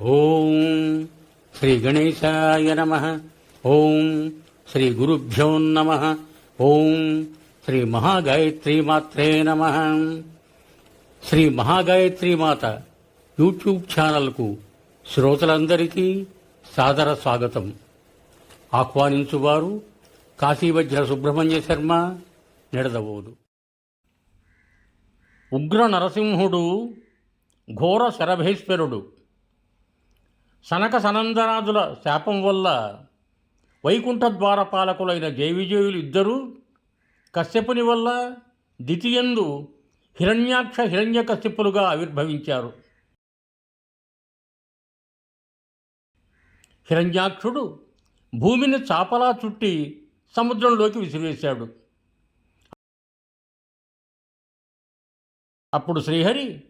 ఓం శ్రీ గణేశాయ నమ. ఓం శ్రీ గురుభ్యో నమ. ఓం శ్రీ మహాగాయత్రి మాత్రే నమ. శ్రీ మహాగాయత్రి మాత యూట్యూబ్ ఛానల్కు శ్రోతలందరికీ సాదర స్వాగతం. ఆహ్వానించువారు కాశీవజ్ర సుబ్రహ్మణ్య శర్మ నిడదవోదు. ఉగ్ర నరసింహుడు ఘోర శరభేశ్వరుడు. సనక సనందనాథుల శాపం వల్ల వైకుంఠ ద్వారపాలకులైన జయవిజయులు ఇద్దరూ కశ్యపుని వల్ల ద్వితీయందు హిరణ్యాక్ష హిరణ్య కశ్యపులుగా ఆవిర్భవించారు. హిరణ్యాక్షుడు భూమిని చాపలా చుట్టి సముద్రంలోకి విసిరివేశాడు. అప్పుడు శ్రీహరి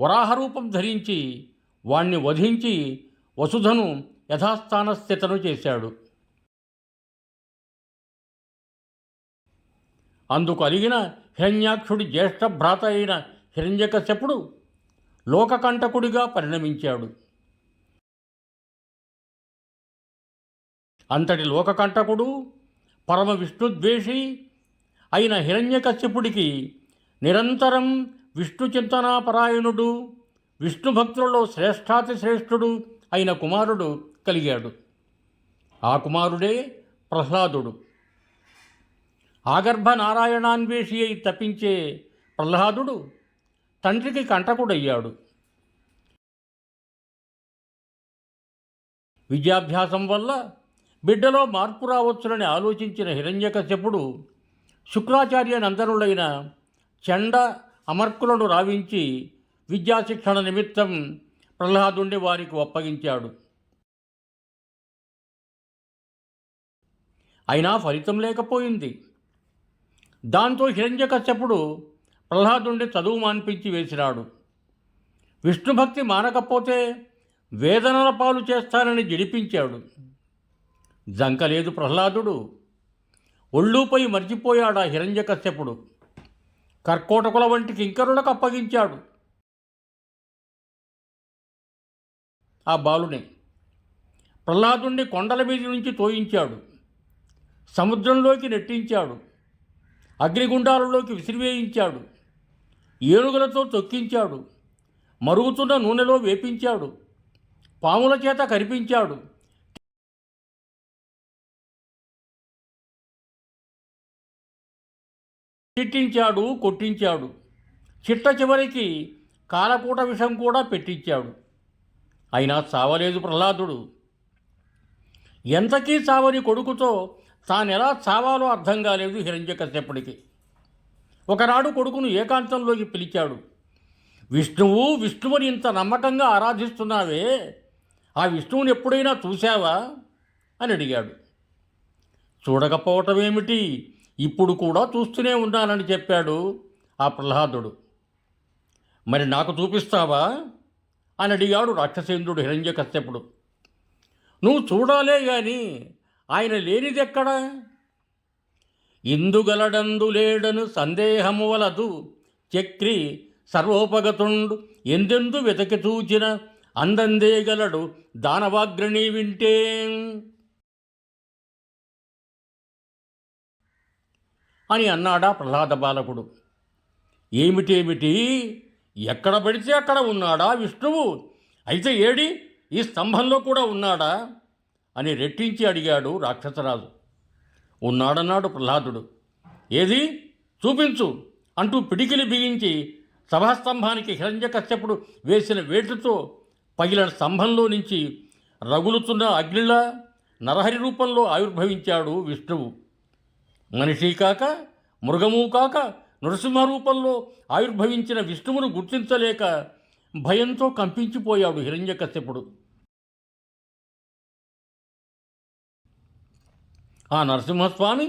వరాహరూపం ధరించి వాణ్ణి వధించి వసుధను యథాస్థాన స్థితను చేశాడు. అందుకు అలిగిన హిరణ్యాక్షుడి జ్యేష్ఠ భ్రాత అయిన హిరణ్యకశ్యపుడు లోకకంటకుడిగా పరిణమించాడు. అంతటి లోకకంటకుడు పరమ విష్ణుద్వేషి అయిన హిరణ్యకశ్యపుడికి నిరంతరం విష్ణు చింతనాపరాయణుడు విష్ణు భక్తులలో శ్రేష్ఠాతి శ్రేష్ఠుడు అయిన కుమారుడు కలిగాడు. ఆ కుమారుడే ప్రహ్లాదుడు. ఆగర్భ నారాయణాన్వేషి అయి తప్పించే ప్రహ్లాదుడు తండ్రికి కంటకుడయ్యాడు. విద్యాభ్యాసం వల్ల బిడ్డలో మార్పు రావచ్చునని ఆలోచించిన హిరణ్యకశ్యపుడు శుక్రాచార్య నందనులైన చండ అమర్కులను రావించి విద్యాశిక్షణ నిమిత్తం ప్రహ్లాదుండి వారికి ఒప్పగించాడు అయినా ఫలితం లేకపోయింది. దాంతో హిరణ్యకశ్యపుడు ప్రహ్లాదుండి చదువు మాన్పించి వేసినాడు. విష్ణుభక్తి మానకపోతే వేదనల పాలు చేస్తానని జిడిపించాడు. జంకలేదు ప్రహ్లాదుడు. ఒళ్ళుపై మర్చిపోయాడా హిరణ్యకశ్యపుడు. కర్కోటకుల వంటి కింకరులకు అప్పగించాడు. ఆ బాలుని. ప్రహ్లాదుణ్ణి కొండల మీద నుంచి తోయించాడు. సముద్రంలోకి నెట్టించాడు. అగ్నిగుండాలలోకి విసిరివేయించాడు. ఏనుగులతో తొక్కించాడు. మరుగుతున్న నూనెలో వేపించాడు. పాముల చేత కరిపించాడు. తిట్టించాడు కొట్టించాడు. చిట్ట చివరికి కాలపూట విషం కూడా పెట్టించాడు. అయినా చావలేదు ప్రహ్లాదుడు. ఎంతకీ చావని కొడుకుతో తానెలా చావాలో అర్థం కాలేదు హిరణ్యకశ్యపుడికి ఒకనాడు కొడుకును ఏకాంతంలోకి పిలిచాడు. విష్ణువు విష్ణువుని ఇంత నమ్మకంగా ఆరాధిస్తున్నావే ఆ విష్ణువుని ఎప్పుడైనా చూశావా? అని అడిగాడు. చూడకపోవటం ఏమిటి ఇప్పుడు కూడా చూస్తూనే ఉన్నానని చెప్పాడు ఆ ప్రహ్లాదుడు. మరి నాకు చూపిస్తావా? అని అడిగాడు రాక్షసేంద్రుడు హిరణ్యకశ్యపుడు. నువ్వు చూడాలే గాని ఆయన లేనిదెక్కడా? ఇందుగలడందు లేడను సందేహము వలదు. చక్రి సర్వోపగతుండు. ఎందెందు వెతకి చూచిన అందందేగలడు దానవాగ్రణి వింటే? అని అన్నాడా ప్రహ్లాద బాలకుడు. ఏమిటేమిటి? ఎక్కడ పడితే అక్కడ ఉన్నాడా విష్ణువు? అయితే ఏడి? ఈ స్తంభంలో కూడా ఉన్నాడా? అని రెట్టించి అడిగాడు రాక్షసరాజు. ఉన్నాడన్నాడు ప్రహ్లాదుడు. ఏది? చూపించు అంటూ పిడికిలి బిగించి సభాస్తంభానికి హిరణ్యకశ్యపుడు వేసిన వేటుతో పగిలిన స్తంభంలో నుంచి రగులుతున్న అగ్నిలా నరహరి రూపంలో ఆవిర్భవించాడు విష్ణువు. మనిషి కాక మృగము కాక నృసింహరూపంలో ఆవిర్భవించిన విష్ణువును గుర్తించలేక భయంతో కంపించిపోయాడు హిరణ్యకశ్యపుడు. ఆ నరసింహస్వామి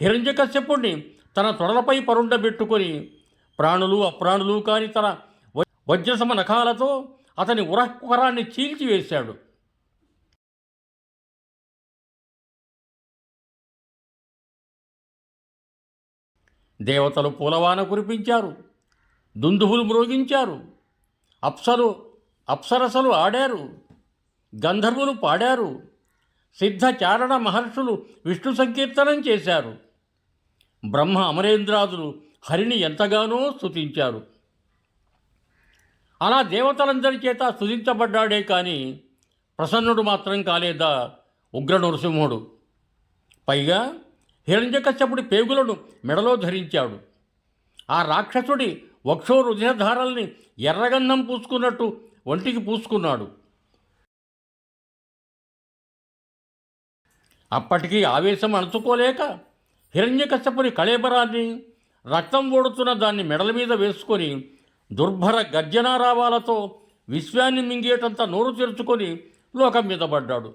హిరణ్యకశ్యపుణ్ణి తన తొడలపై పరుండబెట్టుకొని ప్రాణులు అప్రాణులు కాని తన వజ్రసమ నఖాలతో అతని ఉరకుహరాన్ని చీల్చివేశాడు. దేవతలు పూలవాన కురిపించారు దుందుహులు మ్రోగించారు అప్సరు అప్సరసలు ఆడారు గంధర్వులు పాడారు సిద్ధచారణ మహర్షులు విష్ణు సంకీర్తనం చేశారు. బ్రహ్మ అమరేంద్రాదులు హరిని ఎంతగానో స్తుతించారు. అలా దేవతలందరి చేత స్థుతించబడ్డాడే కానీ ప్రసన్నుడు మాత్రం కాలేదా ఉగ్ర నరసింహుడు. పైగా హిరణ్యకశ్యపుడి పేగులను మెడలో ధరించాడు. ఆ రాక్షసుడి వక్షో రుధిరధారల్ని ఎర్రగంధం పూసుకున్నట్టు ఒంటికి పూసుకున్నాడు. అప్పటికీ ఆవేశం అణుచుకోలేక హిరణ్యకశ్యపుని కళేబరాన్ని రక్తం ఓడుతున్న దాన్ని మెడల మీద వేసుకొని దుర్భర గర్జనారావాలతో విశ్వాన్ని మింగేటంత నోరు తెరుచుకొని లోకం మీద పడ్డాడు.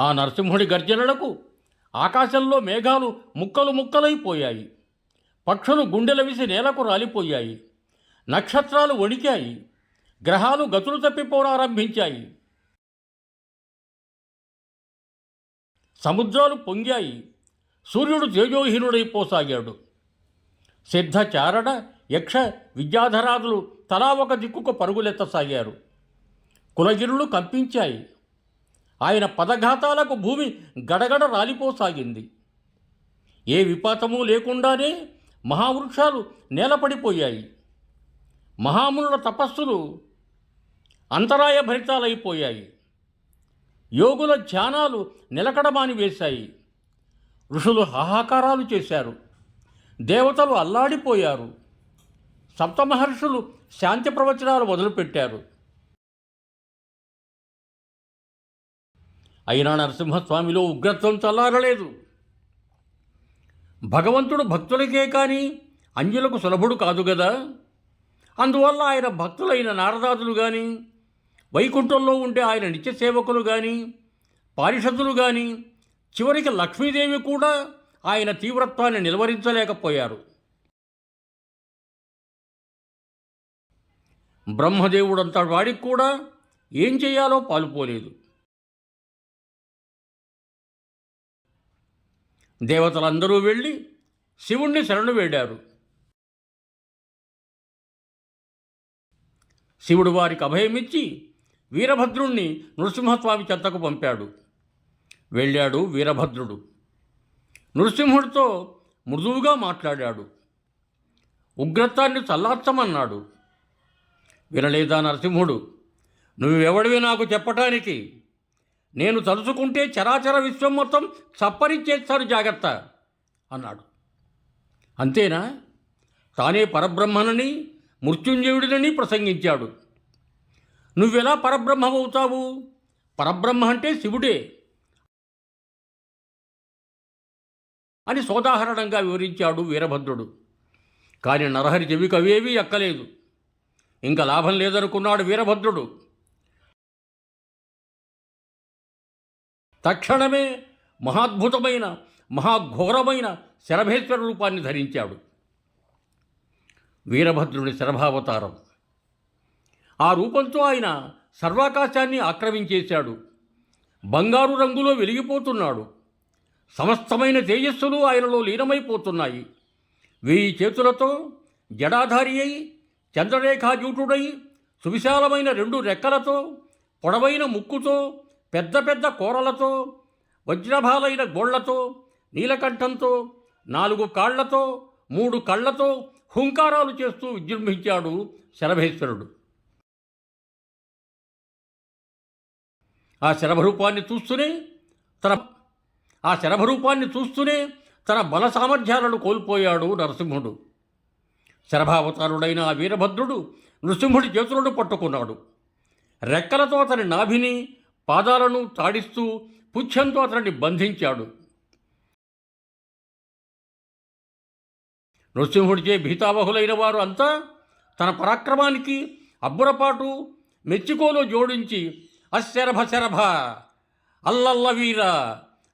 ఆ నరసింహుడి గర్జనలకు ఆకాశంలో మేఘాలు ముక్కలు ముక్కలైపోయాయి పక్షులు గుండెల విసి నేలకు రాలిపోయాయి. నక్షత్రాలు వణికాయి. గ్రహాలు గతులు తప్పిపోనారంభించాయి సముద్రాలు పొంగాయి. సూర్యుడు తేజోహీనుడైపోసాగాడు సిద్ధచారణ యక్ష విద్యాధరాదులు తలా ఒక దిక్కుకు పరుగులెత్తసాగారు. కులగిరులు కంపించాయి. ఆయన పదఘాతాలకు భూమి గడగడ రాలిపోసాగింది. ఏ విపాతము లేకుండానే మహావృక్షాలు నేలపడిపోయాయి. మహామునుల తపస్సులు అంతరాయ భరితాలైపోయాయి. యోగుల ధ్యానాలు నిలకడమాని వేశాయి. ఋషులు హాహాకారాలు చేశారు. దేవతలు అల్లాడిపోయారు. సప్తమహర్షులు శాంతి ప్రవచనాలు మొదలుపెట్టారు. అయినా నరసింహస్వామిలో ఉగ్రత్వం చల్లారలేదు. భగవంతుడు భక్తులకే కానీ అంజులకు సులభుడు కాదు కదా అందువల్ల ఆయన భక్తులైన నారదాదులు కానీ వైకుంఠంలో ఉండే ఆయన నిత్య సేవకులు కానీ పారిషత్తులు కానీ చివరికి లక్ష్మీదేవి కూడా ఆయన తీవ్రత్వాన్ని నిలువరించలేకపోయారు. బ్రహ్మదేవుడంతా వాడికి కూడా ఏం చేయాలో పాలుపోలేదు. దేవతలందరూ వెళ్ళి శివుణ్ణి శరణు వేడారు. శివుడు వారికి అభయమిచ్చి వీరభద్రుణ్ణి నృసింహస్వామి చెంతకు పంపాడు. వెళ్ళాడు వీరభద్రుడు. నృసింహుడితో మృదువుగా మాట్లాడాడు. ఉగ్రత్వాన్ని చల్లార్చమన్నాడు. వినలేదా నరసింహుడు? నువ్వెవడివి నాకు చెప్పటానికి? నేను తలుచుకుంటే చరాచర విశ్వం మొత్తం చప్పరిచ్చేస్తారు జాగ్రత్త అన్నాడు. అంతేనా? తానే పరబ్రహ్మనని మృత్యుంజయుడినని ప్రసంగించాడు. నువ్వెలా పరబ్రహ్మమవుతావు? పరబ్రహ్మ అంటే శివుడే అని సోదాహరణంగా వివరించాడు వీరభద్రుడు. కానీ నరహరి చెవికి అవేవీ ఎక్కలేదు ఇంకా లాభం లేదనుకున్నాడు వీరభద్రుడు. తక్షణమే మహాద్భుతమైన మహాఘోరమైన శరభేశ్వర రూపాన్ని ధరించాడు. వీరభద్రుడి శరభావతారం. ఆ రూపంతో ఆయన సర్వాకాశాన్ని ఆక్రమించేశాడు. బంగారు రంగులో వెలిగిపోతున్నాడు. సమస్తమైన తేజస్సులు ఆయనలో లీనమైపోతున్నాయి. వెయ్యి చేతులతో జడాధారి అయి చంద్రరేఖాజూటుడై సువిశాలమైన రెండు రెక్కలతో పొడవైన ముక్కుతో పెద్ద పెద్ద కూరలతో వజ్రభాలైన గోళ్ళతో నీలకంఠంతో నాలుగు కాళ్ళతో మూడు కళ్ళతో హుంకారాలు చేస్తూ విజృంభించాడు శరభేశ్వరుడు. ఆ శరభరూపాన్ని చూస్తూనే తన ఆ శరభరూపాన్ని చూస్తూనే తన బల సామర్థ్యాలను కోల్పోయాడు నరసింహుడు. శరభావతారుడైన ఆ వీరభద్రుడు నృసింహుడి చేతులను పట్టుకున్నాడు. రెక్కలతో అతని నాభిని పాదాలను తాడిస్తూ పుచ్చంతో అతనిని బంధించాడు. నృసింహుడిచే భీతావహులైన వారు అంతా తన పరాక్రమానికి అబ్బురపాటు మెచ్చుకోలు జోడించి అశరభ శరభ అల్లల్ల వీర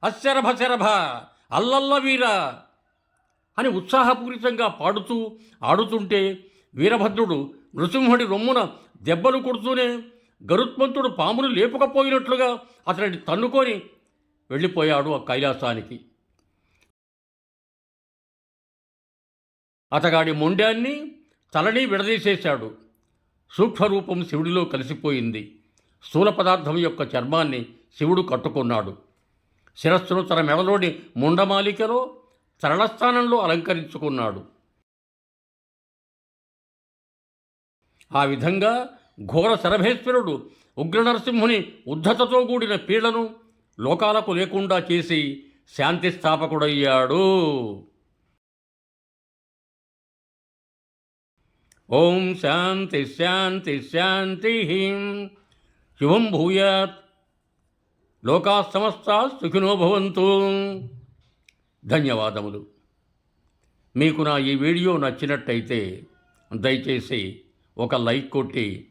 అశరభ శరభ అల్లల్ల వీర అని ఉత్సాహపూరితంగా పాడుతూ ఆడుతుంటే వీరభద్రుడు నృసింహుడి రొమ్మున దెబ్బలు కొడుతూనే గరుత్మంతుడు పాములు లేపకపోయినట్లుగా అతనిని తన్నుకొని వెళ్ళిపోయాడు ఆ కైలాసానికి. అతగాడి మొండాన్ని తలని విడదీసేశాడు. సూక్ష్మరూపం శివుడిలో కలిసిపోయింది. స్థూల పదార్థం యొక్క చర్మాన్ని శివుడు కట్టుకున్నాడు. శిరస్సును తన మెడలోని ముండమాలికలో తరణస్థానంలో అలంకరించుకున్నాడు. ఆ విధంగా ఘోర శరభేశ్వరుడు ఉగ్రనరసింహుని ఉద్ధతతో కూడిన పీడను లోకాలకు లేకుండా చేసి శాంతి స్థాపకుడయ్యాడు. ఓం శాంతి శాంతి శాంతి శుభం భూయాత్. లోకా సమస్త సుఖినో భవంతు. ధన్యవాదములు. మీకు నా ఈ వీడియో నచ్చినట్టయితే దయచేసి ఒక లైక్ కొట్టి